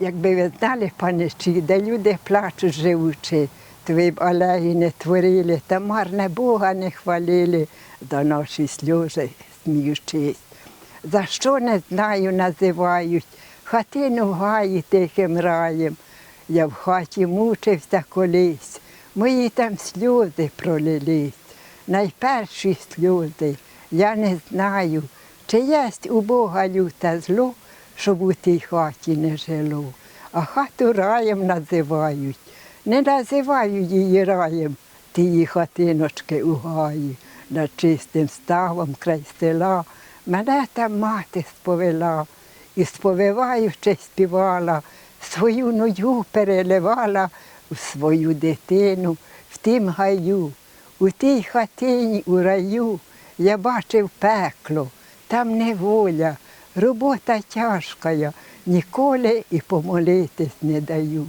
Якби ви знали, паничі, де люди плачуть живучи, то ви б алеї не творили, та марне Бога не хвалили за наші сльози, сміючись. За що не знаю, називають, хатину в гаї тихим раєм. Я в хаті мучився колись, мої там сльози пролились. Найперші сльози, я не знаю, чи єсть у Бога люте зло, щоб у тій хаті не жило. А хату раєм називають. Не називають її раєм, тії хатиночки у гаї, над чистим ставом край села. Мене там мати сповела і сповиваючи співала, свою нудю переливала у свою дитину в тім гаю. У тій хатині у раю я бачив пекло, там неволя, робота тяжка, ніколи і помолитись не дають.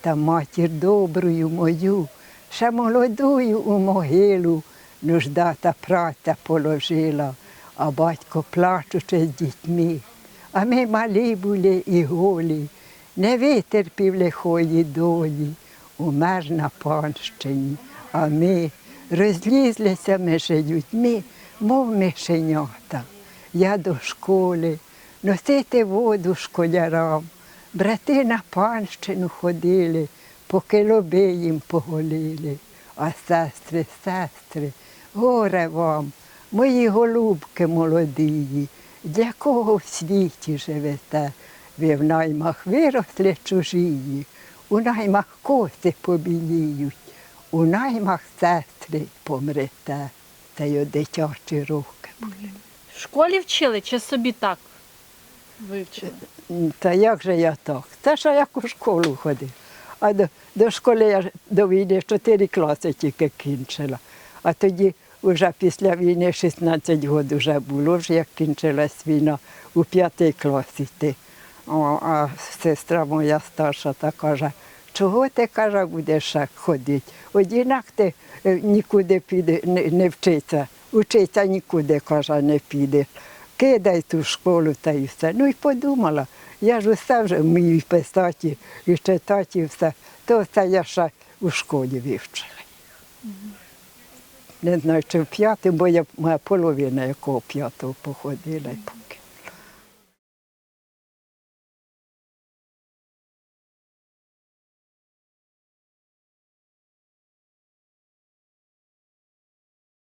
Та матір добрую мою, ще молодую у могилу, нужда та праця положила, а батько плачучи з дітьми. А ми малі були і голі, не витерпів лихої долі, умер на панщині, а ми розлізлися між людьми, мов мишенята. Я до школи, носити воду школярам. Брати на панщину ходили, поки лоби їм поголили. А сестри, сестри, горе вам, мої голубки молодії, для кого в світі живете? Ви в наймах виросли чужії, у наймах коси побіліють, у наймах сестри помрете. Та й дитячі роки були. В школі вчили чи собі так вивчили? Та як же я так? Це ж як у школу ходив. А до, до школи я до війни 4 класи тільки кінчила. А тоді, вже після війни, 16 років вже було, вже як кінчилась війна, у п'ятий клас йти. О, а сестра моя старша та каже, чого ти каже, будеш ходити? Одінак ти е, нікуди піде, не, не вчиться. Учиться нікуди, каже, не піде. Кидай ту школу та і все. Ну і подумала, я ж усе вже вмію писати і читати, і все. То все я ще у школі вивчила. Не знаю, чи в п'ятому, бо я моя половина якого п'ятого походила.